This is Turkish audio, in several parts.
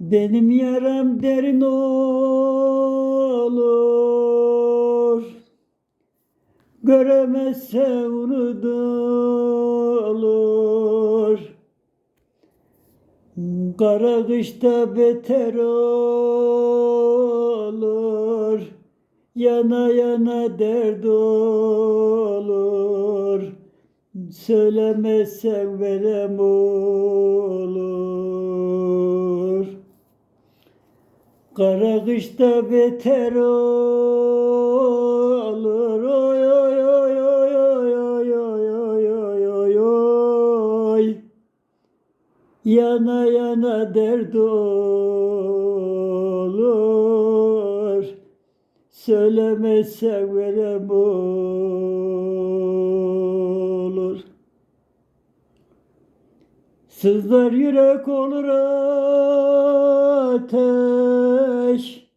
Benim yaram derin olur. Göremezse unutulur Kara kışta beter olur. Yana yana dert olur. Söylemezsen verem olur Kara kışta beter olur. Oy oy oy oy oy oy oy oy oy oy oy. Yana yana dert olur. Söylemezsen verem olur. Sızlar yürek olur ateş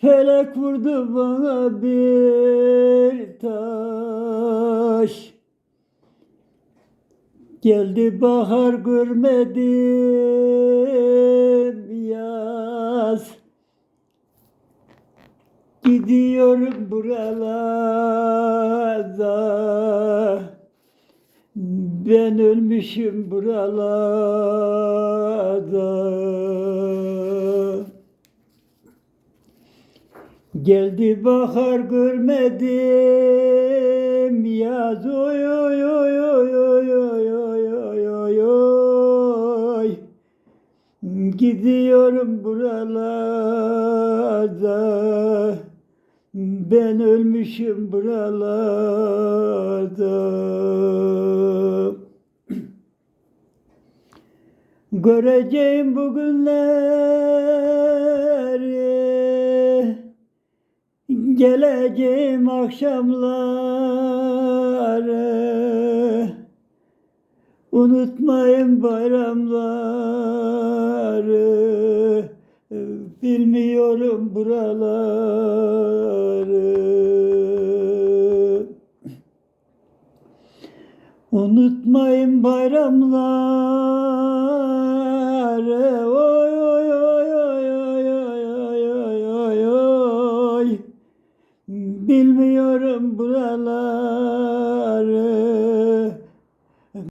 Felek vurdu bana bir taş. Geldi bahar görmedim yaz. Gidiyorum buralarda. Ben ölmüşüm buralarda Geldi bahar görmedim. Yaz oy oy oy oy oy oy oy oy oy oy. Gidiyorum buralarda. Ben ölmüşüm buralarda. Göreceğim bugünleri Geleceğim akşamları Unutmayın bayramları. Bilmiyorum buraları. Unutmayın bayramları Bilmiyorum buralar.